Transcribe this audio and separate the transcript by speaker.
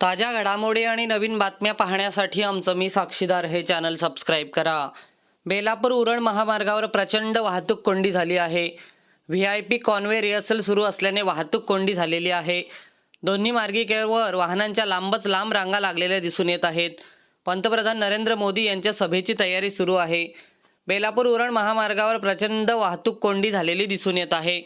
Speaker 1: ताज्या घडामोडी आणि नवीन बातम्या पाहण्यासाठी आमचं मी साक्षीदार हे चॅनल सबस्क्राईब करा. बेलापूर उरण महामार्गावर प्रचंड वाहतूक कोंडी झाली आहे. V I P convoy rehearsal सुरू असल्याने वाहतूक कोंडी झालेली आहे. दोन्ही मार्गिकेवर वाहनांच्या लांबच लांब रांगा लागलेल्या दिसून येत आहेत. पंतप्रधान नरेंद्र मोदी यांच्या सभेची तयारी सुरू आहे. बेलापूर उरण महामार्गावर प्रचंड वाहतूक कोंडी झालेली दिसून येत आहे.